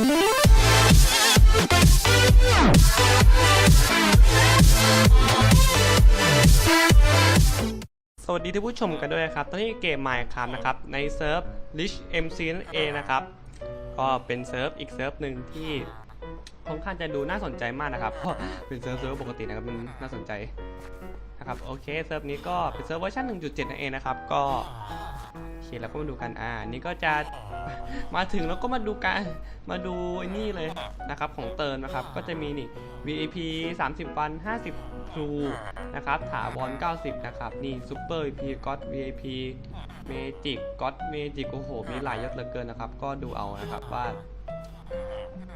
สวัสดีท่านผู้ชมกันด้วยนะครับ ตอนนี้เกม Minecraft นะครับ ในเซิร์ฟ Rich MC นั่นเองนะครับ ก็เป็นเซิร์ฟอีกเซิร์ฟหนึ่งที่ค่อนข้างจะดูน่าสนใจมากนะครับเพราะเป็นเซิร์ฟเซิร์ฟปกตินะครับมันน่าสนใจ นะครับโอเคเซิร์ฟนี้ก็เป็นเซิร์ฟเวอร์ชัน1.7นั่นเองนะครับก็โอเคแล้วก็มาดูกันอ่านี่ก็จะมาถึงแล้วก็มาดูกันมาดูไอ้นี่เลยนะครับของเติร์นนะครับก็จะมีนี่ VIP 30 วัน 50 True นะครับถาวร90 นะครับนี่ Super VIP God VIP Magic God Magic โอ้โหมีหลายยศเหลือเกินนะครับ ก็ดูเอานะครับว่า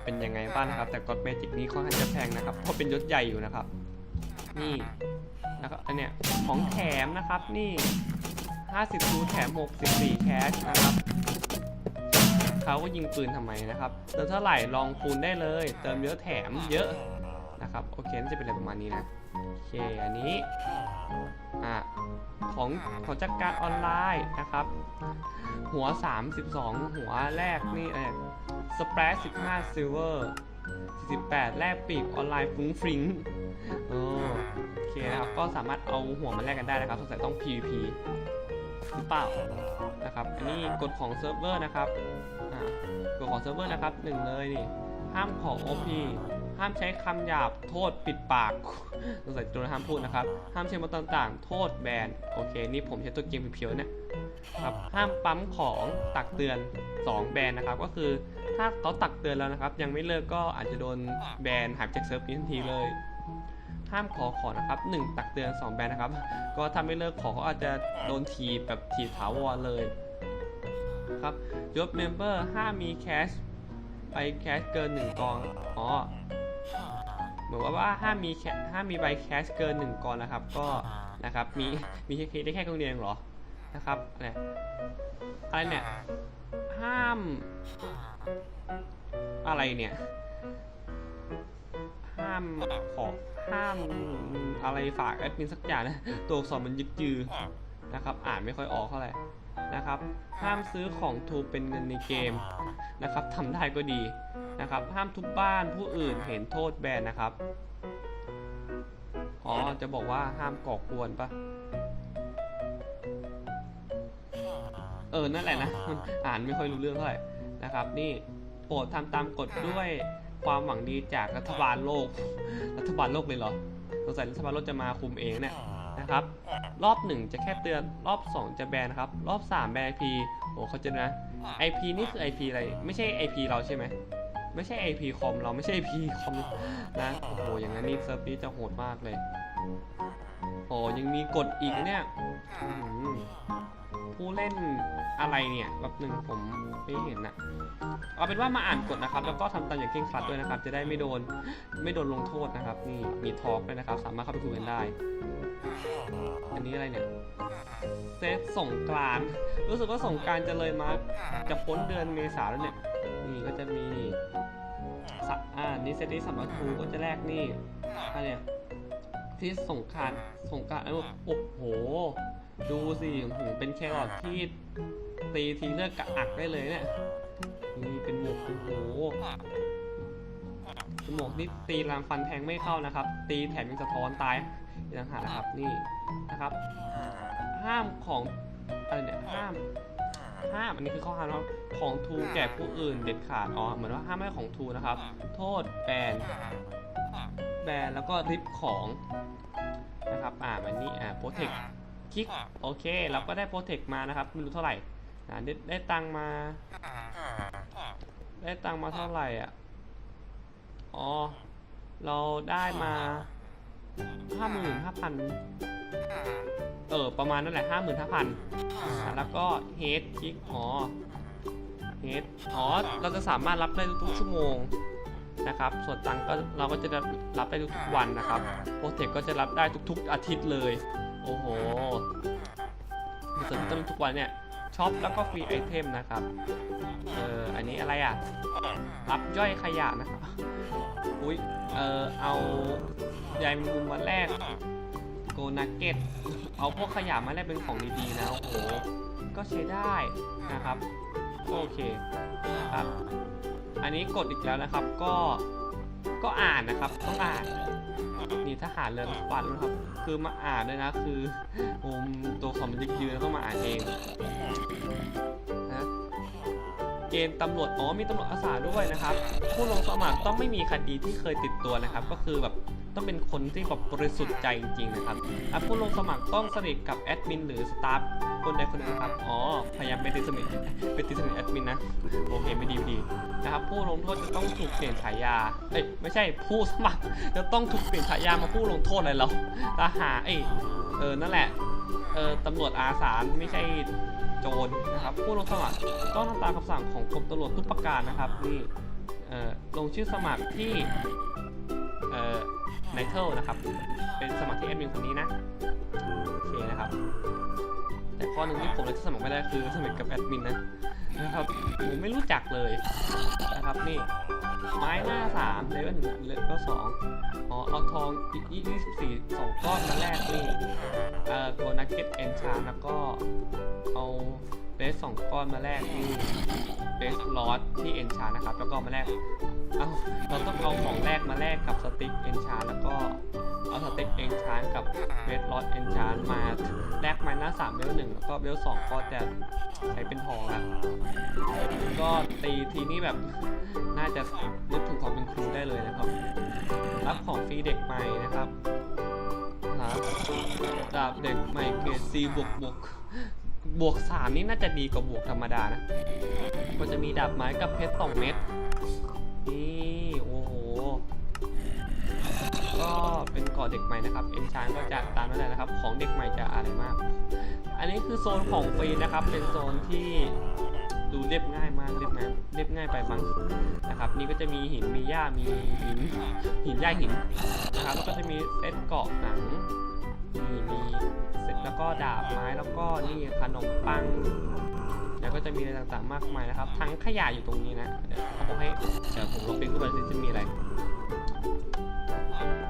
เป็นยังไงบ้างนะครับ แต่ God Magic นี้ค่อนข้างจะแพงนะครับเพราะเป็นยศใหญ่อยู่นะครับ นี่นะครับอันเนี้ยของแถมนะครับนี่ 50 True แถม64แคชนะครับเขาก็ยิงปืนทำไมนะครับเติมเท่าไหร่ลองคูณได้เลย เติมเยอะแถมเยอะนะครับโอเคน่าจะเป็นอะไรประมาณนี้นะโอเคอันนี้อะของของจักรการออนไลน์นะครับ หัว 32 หัวแรกนี่เออสเปรด15ซิลเวอร์ 48 แลกปีกออนไลน์ฟุ้งฟริ้งเออโอเคนะครับ ก็สามารถเอาหัวมาแลกกันได้นะครับ สงสัยต้อง PVP หรือเปล่านะครับ อันนี้กฎของเซิร์ฟเวอร์นะครับอ่ากฎของเซิร์ฟเวอร์นะครับหนึ่งเลยนี่ห้ามของ OP ห้ามใช้คำหยาบโทษปิดปากสงสัยตัวห้ามพูดนะครับ ห้ามใช้มอต่างๆ โทษแบน โอเค นี่ผมใช้ตัวเกมเพียวๆเนี่ยครับห้ามปั๊มของตักเตือน 2 แบนนะครับ ก็คือถ้าเขาตักเตือนแล้วนะครับ ยังไม่เลิกก็อาจจะโดนแบนหายจากเซิร์ฟนี้ทันทีเลย ห้ามขอขอนะครับ 1 ตักเตือน 2 แบนนะครับ ก็ถ้าไม่เลิกขอเขาอาจจะโดนทีแบบทีบถาวรเลยครับยศเมมเบอร์ห้ามมีแคชไปแคชเกิน 1 กอง อ๋อ เหมือนว่าว่าห้ามมีแคห้ามมีใบแคชเกิน1กองนะครับ ก็นะครับมีมีแค่ได้แค่กองเดียวเองเหรอนะครับเนี่ยอะไรเนี่ยห้ามอะไรเนี่ย ห้ามขอห้ามอะไรฝากแอดมินสักอย่างนะตัวอักษรมันยึกยือนะครับ อ่านไม่ค่อยออกเท่าไหร่นะครับ ห้ามซื้อของถูกเป็นเงินในเกมนะครับทำได้ก็ดี นะครับ ห้ามทุบบ้านผู้อื่นเห็นโทษแบนนะครับ อ๋อ จะบอกว่าห้ามก่อกวนปะเออ นั่นแหละนะ อ่านไม่ค่อยรู้เรื่องเท่าไหร่นะครับ นี่โปรดทำตามกฎด้วยความหวังดีจากรัฐบาลโลก รัฐบาลโลกเลยเหรอสงสัยรัฐบาลโลกจะมาคุมเองเนี่ยนะครับ รอบหนึ่งจะแค่เตือน รอบสองจะแบนครับ รอบสามแบน IP โอ้เขาจะนะ IP นี่คือ IP อะไร ไม่ใช่ IP เราใช่ไหม ไม่ใช่ IP คอมเราไม่ใช่ IP คอมนะโอ้โหอย่างนั้นนี่เซิร์ฟนี้จะโหดมากเลยโอ้ยังมีกฎอีกเนี่ยอื้อหือผู้เล่นอะไรเนี่ยแบบหนึ่งผมไม่เห็นนะเอาเป็นว่ามาอ่านกฎนะครับ แล้วก็ทำตามอย่างเคร่งครัดด้วยนะครับ จะได้ไม่โดนไม่โดนลงโทษนะครับ นี่มีทอล์กด้วยนะครับ สามารถเข้าไปคุยกันได้ อันนี้อะไรเนี่ยเซตสงกรานต์รู้สึกว่าสงกรานต์จะเลยมาจะพ้นเดือนเมษาแล้วเนี่ย นี่ก็จะมีสะอ่านี่เซตนี้สำหรับครูก็จะแรกนี่อะไรเนี่ยที่สงกรารสงกรารโอ้โห ดูสิโอ้โหเป็นแครอทที่ตีทีเลือกกระอักได้เลยเนี่ยนี่เป็นหมวกโอ้โหเป็นหมวกนี่ตีรามฟันแทงไม่เข้านะครับ ตีแถมยังสะท้อนตายอีกต่างหากนะครับนี่นะครับ ห้ามของอะไรเนี่ยห้าม ห้ามอันนี้คือข้อห้ามนะครับของทูแก่ผู้อื่นเด็ดขาดอ๋อเหมือนว่าห้ามไม่ให้ของทูนะครับ โทษแบนแบนแล้วก็ริบของนะครับอ่ามันนี่อ่าโปรเทคคลิกโอเคเราก็ได้โปรเทคมานะครับไม่รู้เท่าไหร่นะได้ได้ตังค์มา ได้ตังค์มาเท่าไหร่อะอ๋อเราได้มาห้าหมื่นห้าพัน เออ ประมาณนั่นแหละห้าหมื่นห้าพันแล้วก็เฮดคลิกอ๋อเฮดอ๋อเราจะสามารถรับได้ทุกชั่วโมงนะครับ ส่วนตังก็เราก็จะรับได้ทุกวันนะครับโปรเทคก็จะรับได้ทุก ๆ อาทิตย์เลย โอ้โหส่วนต้นทุกวันเนี่ยช็อปแล้วก็ฟรีไอเทมนะครับ เอออันนี้อะไรอะ รับย่อยขยะนะครับ อุ้ยเออเอาใยแมงมุมมาแลก โกนักเก็ตเอาพวกขยะมาแลกเป็นของดีๆนะโอ้โหก็ใช้ได้นะครับก็โอเคครับ อันนี้กดอีกแล้วนะครับก็ก็อ่านนะครับต้องอ่านนี่ทหารเรือฟันนะครับ คือมาอ่านด้วยนะคือผมตัวของมันยืนแล้วต้องมาอ่านเองนะเกณฑ์ตำรวจอ๋อมีตำรวจอาสาด้วยนะครับ ผู้ลงสมัครต้องไม่มีคดีที่เคยติดตัวนะครับ ก็คือแบบ ต้องเป็นคนที่แบบบริสุทธิ์ใจจริงๆนะครับอะผู้ลงสมัครต้องสนิทกับแอดมินหรือสตาฟคนใดคนหนึ่งครับ อ๋อ พยายามไปตีสนิทไปตีสนิทแอดมินนะ โอเคไม่ดีไม่ดีนะครับ ผู้ลงโทษจะต้องถูกเปลี่ยนฉายา เอ้ยไม่ใช่ผู้สมัครจะต้องถูกเปลี่ยนฉายามาผู้ลงโทษอะไรเราทหารเอ้ยเออนั่นแหละเออตำรวจอาสาไม่ใช่โจรนะครับ ผู้ลงสมัครต้องทำตามคำสั่งของกรมตำรวจทุกประการนะครับนี่เออลงชื่อสมัครที่ เอ่อไนเทิลนะครับ เป็นสมัครที่แอดมินคนนี้นะ โอเคนะครับ แต่ข้อหนึ่งที่ผมเลยจะสมัครไม่ได้คือสมัครกับแอดมินนะนะครับผมไม่รู้จักเลยนะครับนี่ ไม้หน้าสามเลเวลหนึ่งเลเวลสองอ๋อเอาทองอีกยี่สิบสี่สองก้อนมาแลกนี่เอ่อตัวนักเก็ตเอนชาแล้วก็เอา เบสสองก้อนมาแลกเบสลอสที่เอนชานะครับ แล้วก็มาแลกเอาเราต้องเอาของแรกมาแลกกับสติ๊กเอนชานแล้วก็เอาสติ๊กเอนชานกับเบสลอสเอนชานมาแลกม้หน้าสามเลเวลหนึ่งแล้วก็เลเวลสองก็จะใช้เป็นทองละก็ตีทีนี้แบบน่าจะนึกถึงความเป็นครูได้เลยนะครับ รับของฟรีเด็กใหม่นะครับครับดาบเด็กใหม่เกรด C บวกบวก บวกสามนี่น่าจะดีกว่าบวกธรรมดานะ ก็จะมีดาบไม้กับเพชรสองเม็ด นี่โอ้โห ก็เป็นเกาะเด็กใหม่นะครับ เอนชานก็จะตามนั้นแหละนะครับ ของเด็กใหม่จะอะไรมาก อันนี้คือโซนของฟรีนะครับ เป็นโซนที่ดูเรียบง่ายมากเรียบง่ายเรียบง่ายไปบ้างนะครับ นี่ก็จะมีหินมีหญ้ามีหินหินหญ้าหินนะครับแล้วก็จะมีเซตเกาะหนังนี่มี แล้วก็ดาบไม้แล้วก็นี่ขนมปัง แล้วก็จะมีอะไรต่างๆมากมายนะครับ ทั้งขยะอยู่ตรงนี้นะเดี๋ยวเขาบอกให้เดี๋ยวผมลองเป็นขึ้นไปสิจะมีอะไร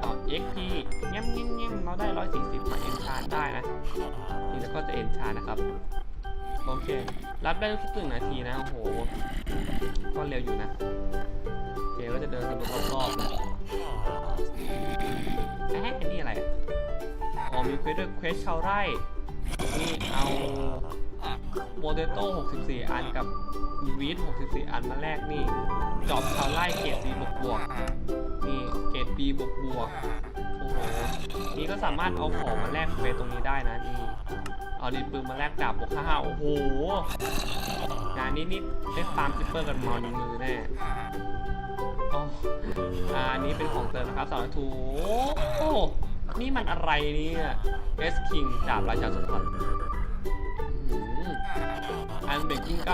อ๋อ XP เงี้ยเงี้ยมเงี้ยเราได้ 140มาเอ็นชานได้นะนี่แล้วก็จะเอ็นชานะครับโอเค รับได้ทุกหนึ่งนาทีนะ โอ้โห ก็เร็วอยู่นะโอเคก็จะเดินสำรวจรอบๆนะเอ๊ะนนี้อะไร อ๋อมีเควสด้วยเควสชาวไร่ นี่เอาโมเดโต้64 อันกับวีด64 อันมาแลกนี่ จอบชาวไร่เกรด C บวกบวกนี่เกรด B บวกบวกโอ้โห นี่ก็สามารถเอาของมาแลกเควสตรงนี้ได้นะนี่ เอาดินปืนมาแลกดาบบวกห้าห้าโอ้โห งานนี้นี่ได้ฟาร์มซิปเปอร์กันมอนมือแน่อ๋ออันนี้เป็นของเติมนะครับสองทูโอ้ นี่มันอะไรเนี่ยเอสคิงดาบราชาสุนทรอื้อหืออันเบกกิ้ง987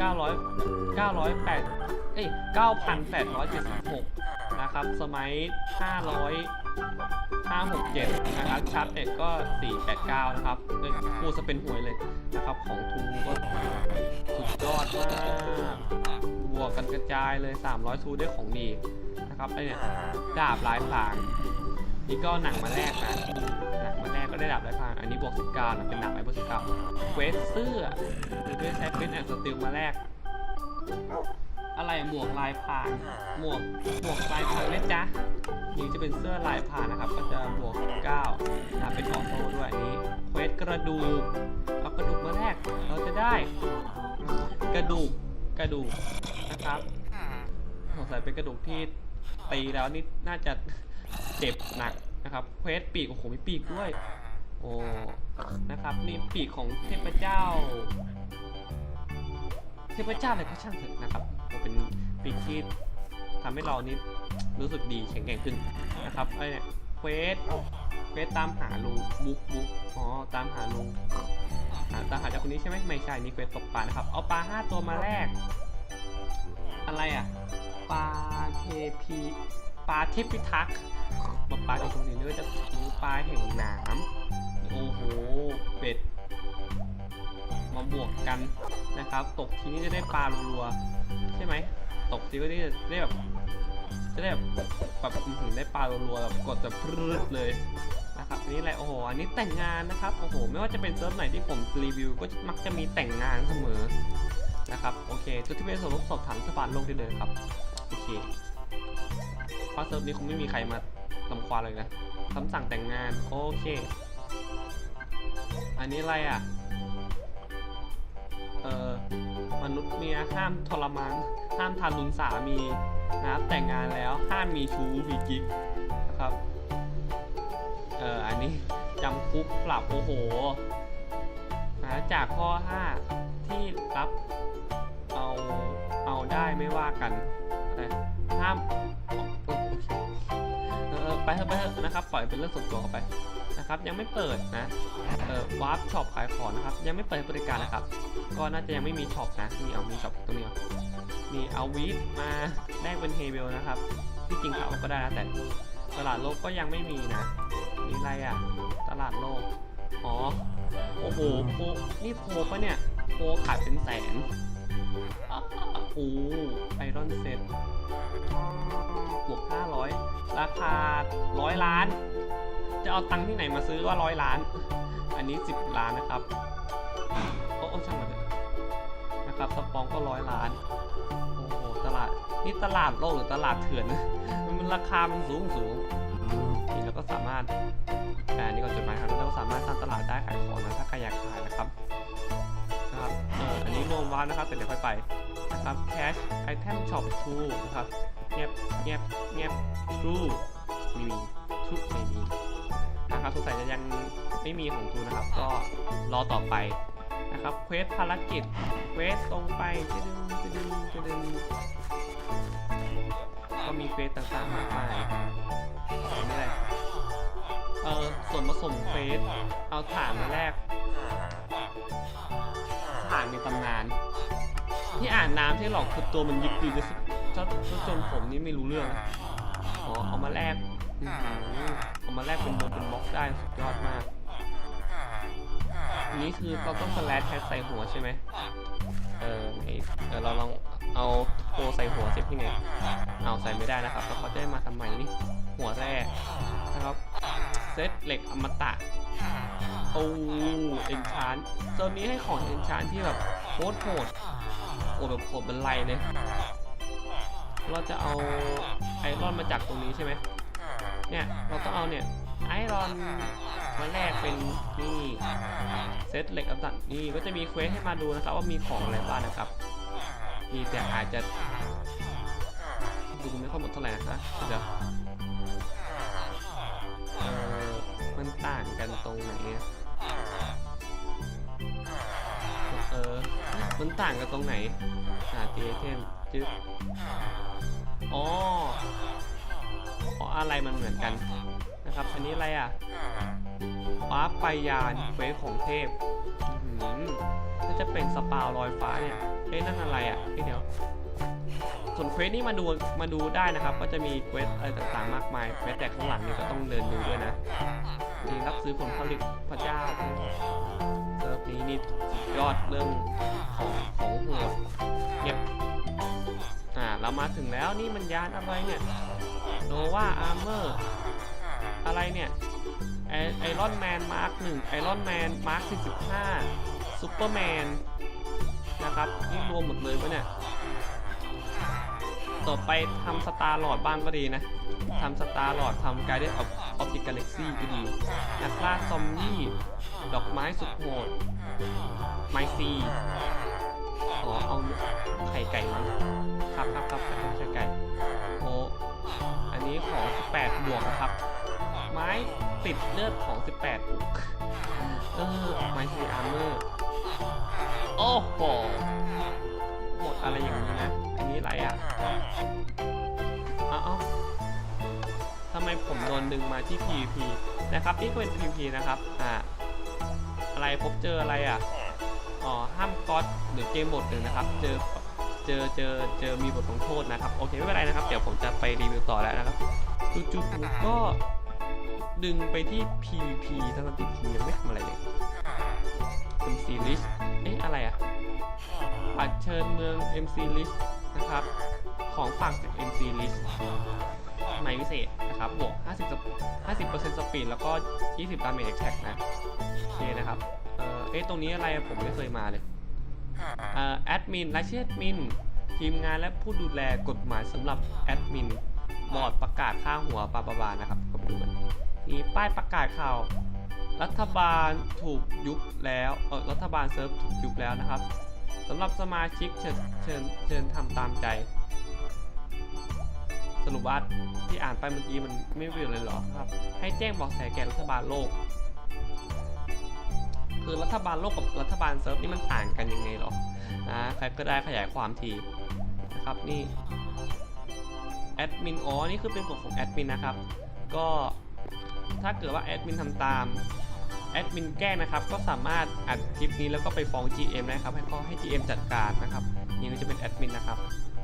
900 908เอ้ย9,876 นะครับ สมัย 500 567 นะครับชาร์จเน็ตก็ 489 นะครับเอ้ยพูดซะเป็นหวยเลยนะครับ ของทูก็สุดยอดมากบวกกันกระจายเลย 300 ทูได้ของดีนะครับไอเนี่ย ดาบลายพราง นี่ก็หนังมาแรกนะหนังมาแรกก็ได้ดาบลายพางอันนี้บวก19นะเป็นดาบไอ้บวก19เก้าเควสเสื้อหรือด้วยใช้เควสแอนด์สติลมาแรก อะไรหมวกลายพรางหมวกหมวกลายพรางนะจ๊ะนี่จะเป็นเสื้อลายพรางนะครับ ก็จะบวก9นะเป็นออโต้ด้วยอันนี้เควสกระดูกเอากระดูกมาแรกเราจะได้ กระดูกกระดูกนะครับสงสัยเป็นกระดูกที่ตีแล้วนี่น่าจะ เจ็บหนักนะครับเควสปีกโอ้โหมีปีกด้วยโอ้นะครับนี่ปีกของเทพเจ้า เทพเจ้าอะไรก็ช่างเถอะนะครับมันเป็นปีกที่ทำให้เรานี่รู้สึกดีแข็งแกร่งขึ้นนะครับไอ้เนี่ยเควสเควสตามหาลุงบุ๊กบุ๊กอ๋อตามหาลุงหาตามหาจากคนนี้ใช่ไหมไม่ใช่นี่เควสตกปลานะครับ เอาปลาห้าตัวมาแรกอะไรอะปลาเทพีปลาเทพพิทักษ์ มาปลาจากตรงนี้เนื้อจะรู้ปลาแห่งหนามโอ้โหเป็ด มาบวกกันนะครับ ตกทีนี้จะได้ปลารัวๆใช่ไหมตกทีก็ได้ได้แบบจะได้แบบแบบอื้อหือได้ปลารัวๆแบบกดแบบพรืดเลยนะครับนี่แหละโอ้โหอันนี้แต่งงานนะครับโอ้โหไม่ว่าจะเป็นเซิร์ฟไหนที่ผมรีวิว ก็มักจะมีแต่งงานเสมอนะครับโอเคจุดที่เป็นส่วนลดสอบถามสปานโลกได้เลยครับโอเคเพราะเซิร์ฟนี้คงไม่มีใครมา ลำควาเลยนะคำสั่งแต่งงาน โอเค อันนี้อะไรอะ เอ่อ มนุษย์เมียห้ามทรมาน ห้ามทารุณสามีนะครับแต่งงานแล้วห้ามมีชู้มีกิ๊กนะครับ เอ่อ อันนี้จำคุกปรับโอ้โหนะจากข้อ 5 ที่รับเอาเอาได้ไม่ว่ากันห้าม ไปเถอะไปเถอะนะครับปล่อยเป็นเรื่องส่วนตัวไปนะครับยังไม่เปิดนะเออวาร์ปช็อปขายของนะครับยังไม่เปิดบริการนะครับ ก็น่าจะยังไม่มีช็อปนะนี่เอามีช็อปตรงนี้มีเอาวีฟมาแลกเป็นเฮเบลนะครับที่จริงเขาก็ได้นะแต่ตลาดโลกก็ยังไม่มีนะมีอะไรอะตลาดโลกอ๋อโอ้โหโพนี่โพปะเนี่ยโพขายเป็นแสน โอ้ไอรอนเซ็ตบวก500 ราคาร้อยล้าน จะเอาตังค์ที่ไหนมาซื้อว่าร้อยล้าน อันนี้ 10 ล้านนะครับ โอ้โอช่างมันเถอะนะครับสปองก็ร้อยล้าน โอ้โห ตลาด นี่ตลาดโลกหรือตลาดเถื่อน มันราคามันสูงสูงนี่เราก็สามารถแต่นนี้ก็จดหมายครับเราก็สามารถสร้างตลาดได้ขายของนะถ้าใครอยากขายนะครับ เอออันนี้รวมวัดนะครับแต่เดี๋ยวค่อยไปนะครับ cash item shop true นะครับเงียบเงียบเงียบ true ไม่มี true ไม่มีนะครับสงสัยจะยังไม่มีของทูนะครับ ก็รอต่อไปนะครับเควสภารกิจเควสตรงไปจะดึงจะดึงจะดึงก็มีเควสต่างๆมากมายไหมเลยเออส่วนผสมเควสเอาถ่านมาแลก ถ่านในตำนาน ที่อ่านน้ำที่หลอกคือตัวมันยิบดีจะจนจนผมนี่ไม่รู้เรื่องอะอ๋อเอามาแลกอื้อหือเอามาแลกเป็นโมเป็นบล็อกได้สุดยอดมากอันนี้คือเราต้องสแลชแท็กใส่หัวใช่ไหมเออไอเออเราลองเอาโคใส่หัวเสียบที่ไงเอาใส่ไม่ได้นะครับแล้วเขาจะได้มาทำไมนี่หัวแรกนะครับเซ ตเหล็กอมตะโอ้เอนชานโซนนี้ให้ของเอนชานที่แบบโคตรโหดโอ้แบบโหดเป็นไรเลยเราจะเอาไอรอนมาจากตรงนี้ใช่ไหมเนี่ยเราต้องเอาเนี่ยไอรอนมาแลกเป็นนี่เซตเหล็กอัตัดนี่ก็จะมีเควสให้มาดูนะครับว่ามีของอะไรบ้างนะครับมีแต่อาจจะดูไม่ค่อยหมดเท่าไหร่นะเดี๋ยว ต่างกันตรงไหนอะเออ มันต่างกันตรงไหน หาเจเทมจึ๊บอ๋อเพราะอะไรมันเหมือนกันนะครับ อันนี้อะไรอะฟ้าไปยานเควสของเทพอื้อหือถ้าจะเป็นสปาวลอยฟ้าเนี่ย เอ้ยนั่นอะไรอะเอ้ยเดี๋ยวส่วนเควสนี้มาดูมาดูได้นะครับ ก็จะมีเควสอะไรต่างๆมากมายแม้แต่ข้างหลังเนี่ยก็ต้องเดินดูด้วยนะ นี่รับซื้อผลผลิตพระเจ้าเซิร์ฟนี้นี่ยอดเรื่องของของโหดเงียบอ่าเรามาถึงแล้วนี่มันยานอะไรเนี่ยโนวาอาร์เมอร์อะไรเนี่ยไอรอนแมนมาร์คหนึ่งไอรอนแมนมาร์คสี่สิบห้าซูเปอร์แมนนะครับนี่รวมหมดเลยวะเนี่ย ต่อไปทำสตาร์ลอดบ้างก็ดีนะทำสตาร์ลอดทำกายได้ออปติกาแล็กซี่ก็ดีนักล่าซอมบี้ดอกไม้สุดโหดไมซีอ๋อเอาไข่ไก่มั้งครับครับครับไข่ไก่โอ้อันนี้ของ 18 บวกนะครับ ไม้ติดเลือดของ 18บวกเออไม้ซีอาร์เมอร์โอ้โหหมดอะไรอย่างนี้นะอั นนี้อะไรอะเอ้าเอ้าทำไมผมโดนดึงมาที่ PVP นะครับนี่ก็เป็น PVP นะครับอ่าอะไรพบเจออะไรอะอ๋อห้ามก๊อตหรือเกมบทหนึ่งนะครับ เจอเจอเจอเจอมีบทลงโทษนะครับโอเคไม่เป็นไรนะครับ เดี๋ยวผมจะไปรีวิวต่อแล้วนะครับจู่ๆผมก็ดึงไปที่ PVP ทั้งที่ผมยังไม่ทำอะไรเลยเป็นซีรีส์เอ๊ะอะไรอะปัดเชิญเมือง MC List นะครับ ของฝากจาก MC List ใหม่พิเศษนะครับบวก 50สป50%สปีดแล้วก็ 20ดาเมจแท็กนะโอเคนะครับ เออเอ๊ะตรงนี้อะไรผมไม่เคยมาเลยเอ่อแอดมินรายชื่อแอดมิน ทีมงานและผู้ดูแลกฎหมายสำหรับแอดมินบอร์ดประกาศค่าหัวปาปาบานะครับก็ดูกันมีป้ายประกาศข่าว รัฐบาลถูกยุบแล้วเออรัฐบาลเซิร์ฟถูกยุบแล้วนะครับ สำหรับสมาชิกเชิญเชิญเชิญทำตามใจ สรุปว่าที่อ่านไปเมื่อกี้มันไม่เปลี่ยนเลยเหรอครับ ให้แจ้งบอกแสแก่รัฐบาลโลก คือรัฐบาลโลกกับรัฐบาลเซิร์ฟนี่มันต่างกันยังไงหรออ่าใครก็ได้ขยายความทีนะครับนี่แอดมินอ๋อนี่คือเป็นกฎของแอดมินนะครับ ก็ถ้าเกิดว่าแอดมินทำตาม แอดมินแก้นะครับก็สามารถอัดคลิปนี้แล้วก็ไปฟ้อง GM ได้ครับ ให้เขาให้ GM จัดการนะครับนี่ก็จะเป็นแอดมินนะครับ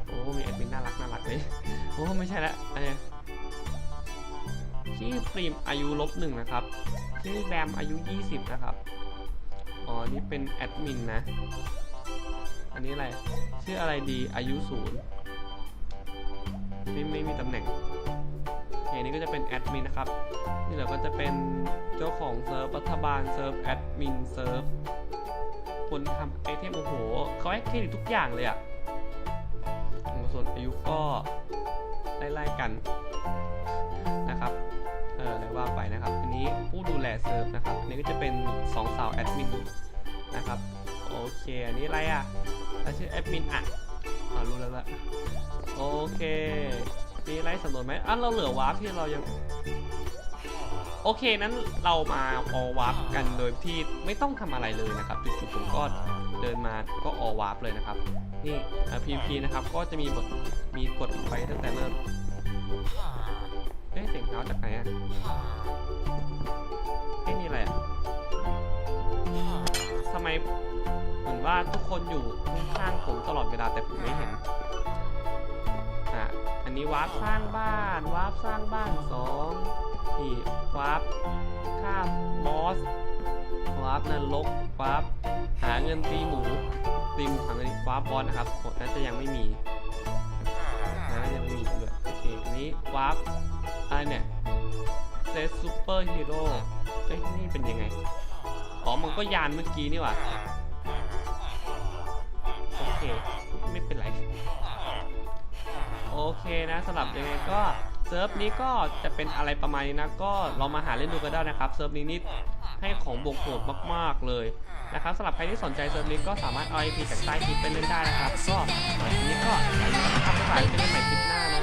โอ้มีแอดมินน่ารักน่ารักเลยโอ้ไม่ใช่ละอันนี้ชื่อปรีมอายุลบหนึ่งนะครับชื่อแบมอายุ 20 นะครับอ๋อนี่เป็นแอดมินนะอันนี้อะไรชื่ออะไรดีอายุศูนย์ไม่ไม่มีตำแหน่ง นี่ก็จะเป็นแอดมินนะครับ นี่เหลือก็จะเป็นเจ้าของเซิร์ฟรัฐบาลเซิร์ฟแอดมินเซิร์ฟคนทำไอเทมโอ้โหเขาแอคทีฟทุกอย่างเลยอะส่วนอายุก็ไล่ๆกันนะครับ เออได้ว่าไปนะครับ อันนี้ผู้ดูแลเซิร์ฟนะครับ อันนี้ก็จะเป็นสองสาวแอดมินนะครับ โอเค อันนี้อะไรอะชื่อแอดมินอะอ่ารู้แล้วละโอเค มีอะไรสำรวจไหมอะเราเหลือวาร์ปที่เรายัง โอเคนั้นเรามาออวาร์ปกันโดยที่ไม่ต้องทำอะไรเลยนะครับจู่ๆผมก็เดินมาก็ออวาร์ปเลยนะครับ นี่อ่า PVP นะครับก็จะมีบทมีกดไปตั้งแต่เริ่มเอ๊ะเสียงเท้าจากไหนอะเอ๊ะนี่อะไรอะทำไมเหมือนว่าทุกคนอยู่ข้างผมตลอดเวลาแต่ผมไม่เห็น อันนี้วาร์ปสร้างบ้านวาร์ปสร้างบ้านสองนี่วาร์ปฆ่าบอสวาร์ปนรกวาร์ปหาเงินตีหมูตีหมูหาเงินวาร์ปบอสนะครับน่าจะยังไม่มีน่าจะยังไม่มีด้วยโอเคอันนี้วาร์ปอะไรเนี่ยเซตซูเปอร์ฮีโร่เอ้ยนี่เป็นยังไงอ๋อมันก็ยานเมื่อกี้นี่หว่าโอเค โอเคนะสำหรับยังไงก็เซิร์ฟนี้ก็จะเป็นอะไรประมาณนี้นะก็ลองมาหาเล่นดูก็ได้นะครับเซิร์ฟนี้นิดให้ของบวกโหดมากๆเลยนะครับสำหรับใครที่สนใจเซิร์ฟนี้ก็สามารถเอาไอพีจากใต้คลิปไปเล่นได้นะครับก็วันนี้ก็ทำสายเป็นใหม่คลิปหน้านะ